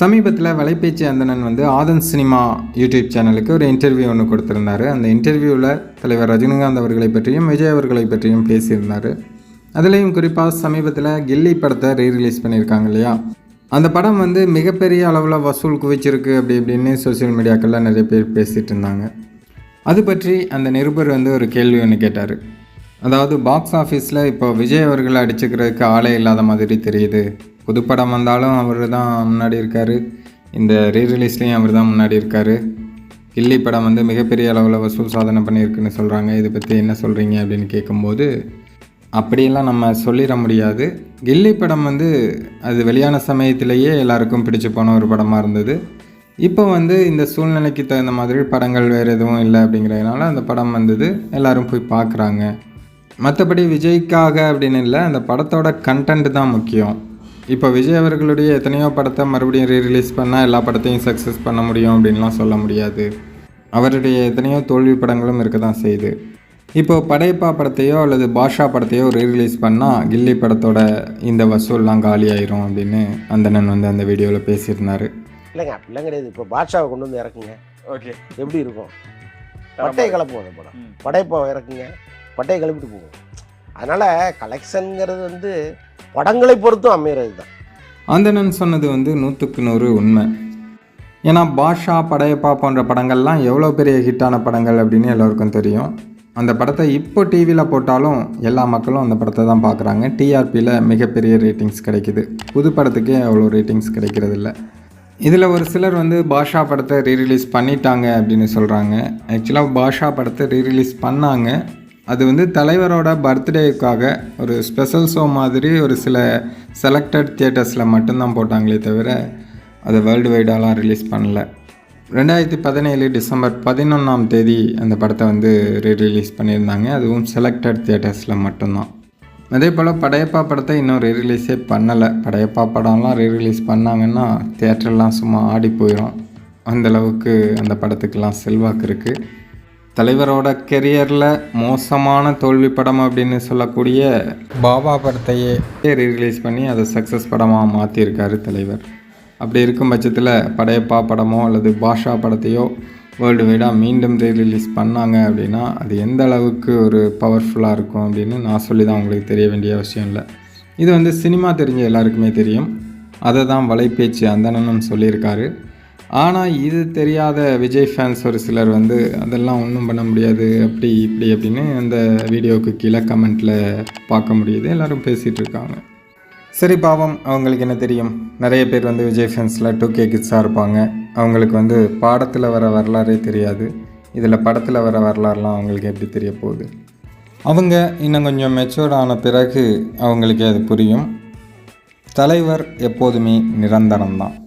சமீபத்தில் வலைபேச்சு அந்தணன் வந்து ஆதன் cinema YouTube சேனலுக்கு ஒரு இன்டர்வியூ ஒன்று கொடுத்துருந்தாரு. அந்த இன்டர்வியூவில் தலைவர் ரஜினிகாந்த் அவர்களை பற்றியும் விஜய் அவர்களை பற்றியும் பேசியிருந்தார். அதுலேயும் குறிப்பாக சமீபத்தில் கில்லி படத்தை ரீரிலீஸ் பண்ணியிருக்காங்க இல்லையா? அந்த படம் வந்து மிகப்பெரிய அளவில் வசூல் குவிச்சிருக்கு அப்படி இப்படின்னு சோஷியல் மீடியாக்கள்லாம் நிறைய பேர் பேசிகிட்டு இருந்தாங்க. அது பற்றி அந்த நிருபர் வந்து ஒரு கேள்வி ஒன்று கேட்டார். அதாவது பாக்ஸ் ஆஃபீஸில் இப்போ விஜய் அவர்களை அடிச்சுக்கிறதுக்கு ஆளே இல்லாத மாதிரி தெரியுது. புதுப்படம் வந்தாலும் அவர் தான் முன்னாடி இருக்கார். இந்த ரீரிலீஸ்லேயும் அவர் தான் முன்னாடி இருக்கார். கில்லி படம் வந்து மிகப்பெரிய அளவில் வசூல் சாதனை பண்ணியிருக்குன்னு சொல்கிறாங்க இதை பற்றி என்ன சொல்கிறீங்க அப்படின்னு கேட்கும்போது அப்படியெல்லாம் நம்ம சொல்லிட முடியாது. கில்லி படம் வந்து அது வெளியான சமயத்திலேயே எல்லாருக்கும் பிடிச்சு போன ஒரு படமாக இருந்தது. இப்போ வந்து இந்த சூழ்நிலைக்கு தகுந்த மாதிரி படங்கள் வேறு எதுவும் இல்லை அப்படிங்கிறதுனால அந்த படம் வந்தது. எல்லோரும் போய் பார்க்குறாங்க மற்றபடி விஜய்க்காக அப்படின்னு இல்லை அந்த படத்தோட கண்டென்ட் தான் முக்கியம். இப்போ விஜய் அவர்களுடைய எத்தனையோ படத்தை மறுபடியும் ரீரிலீஸ் பண்ணால் எல்லா படத்தையும் சக்ஸஸ் பண்ண முடியும் அப்படின்லாம் சொல்ல முடியாது. அவருடைய எத்தனையோ தோல்வி படங்களும் இருக்க தான் செய்யுது. இப்போது படையப்பா படத்தையோ அல்லது பாஷா படத்தையோ ரீரிலீஸ் பண்ணால் கில்லி படத்தோட இந்த வசூல்லாம் காலியாயிரும் அப்படின்னு அந்தணன் வந்து அந்த வீடியோவில் பேசியிருந்தாரு. இல்லைங்க அப்படிலாம் கிடையாது. இப்போ பாட்ஷாவை கொண்டு வந்து இறக்குங்க. ஓகே. எப்படி இருக்கும்? பட்டையை கலப்புவோம் அந்த படம் படையப்பா இறக்குங்க. பட்டையை கிளப்பிட்டு போகும் அதனால் கலெக்ஷனுங்கிறது வந்து படங்களை பொறுத்தும் அமைகிறது தான். அந்தணன் சொன்னது வந்து நூற்றுக்கு நூறு உண்மை. ஏன்னா பாஷா படையப்பா போன்ற படங்கள்லாம் எவ்வளோ பெரிய ஹிட்டான படங்கள் அப்படின்னு எல்லோருக்கும் தெரியும். அந்த படத்தை இப்போ டிவியில் போட்டாலும் எல்லா மக்களும் அந்த படத்தை தான் பார்க்குறாங்க. டிஆர்பியில் மிகப்பெரிய ரேட்டிங்ஸ் கிடைக்குது. புது படத்துக்கே அவ்வளோ ரேட்டிங்ஸ் கிடைக்கிறது இல்லை இதில் ஒரு சிலர் வந்து பாஷா படத்தை ரீரிலீஸ் பண்ணிட்டாங்க அப்படின்னு சொல்கிறாங்க. ஆக்சுவலாக பாஷா படத்தை ரீரிலீஸ் பண்ணாங்க. அது வந்து தலைவரோட பர்த்டேக்காக ஒரு ஸ்பெஷல் ஷோ மாதிரி ஒரு சில செலக்டட் தியேட்டர்ஸில் மட்டும்தான் போட்டாங்களே தவிர அதை வேர்ல்டு வைடாலாம் ரிலீஸ் பண்ணல. ரெண்டாயிரத்தி பதினேழு டிசம்பர் பதினொன்றாம் தேதி அந்த படத்தை வந்து ரீ ரிலீஸ் பண்ணியிருந்தாங்க. அதுவும் செலக்டட் தியேட்டர்ஸில் மட்டும்தான். அதே போல் படையப்பா படத்தை இன்னும் ரீரிலீஸே பண்ணலை. படையப்பா படம்லாம் ரீரிலீஸ் பண்ணாங்கன்னா தியேட்டர்லாம் சும்மா ஆடி போயிடும் அந்தளவுக்கு அந்த படத்துக்கெலாம் செல்வாக்கு இருக்குது தலைவரோட கெரியரில் மோசமான தோல்வி படம் அப்படின்னு சொல்லக்கூடிய பாபா படத்தையே ரீரிலீஸ் பண்ணி அதை சக்ஸஸ் படமாக மாற்றியிருக்காரு தலைவர். அப்படி இருக்கும் பட்சத்தில் படையப்பா படமோ அல்லது பாஷா படத்தையோ வேர்ல்டு வைடாக மீண்டும் ரீரிலீஸ் பண்ணாங்க அப்படின்னா அது எந்த அளவுக்கு ஒரு பவர்ஃபுல்லாக இருக்கும் அப்படின்னு நான் சொல்லி தான் உங்களுக்கு தெரிய வேண்டிய அவசியம் இல்லை. இது வந்து சினிமா தெரிஞ்ச எல்லாருக்குமே தெரியும். அதை தான் வலைபேச்சு அந்தணனும் சொல்லியிருக்காரு. ஆனால் இது தெரியாத விஜய் ஃபேன்ஸ் ஒரு சிலர் வந்து அதெல்லாம் ஒன்றும் பண்ண முடியாது அப்படி இப்படி அப்படின்னு அந்த வீடியோவுக்கு கீழே கமெண்ட்டில் பார்க்க முடியுது. எல்லோரும் பேசிகிட்டு இருக்காங்க. சரி பாவம். அவங்களுக்கு என்ன தெரியும்? நிறைய பேர் வந்து விஜய் ஃபேன்ஸில் டூ கே கிட்ஸாக இருப்பாங்க. அவங்களுக்கு வந்து பாடத்தில் வர வரலாறே தெரியாது. இதில் படத்தில் வர வரலாறுலாம் அவங்களுக்கு எப்படி தெரிய போகுது? அவங்க இன்னும் கொஞ்சம் மெச்சூர்ட் ஆன பிறகு அவங்களுக்கே அது புரியும். தலைவர் எப்போதுமே நிரந்தரம்தான்.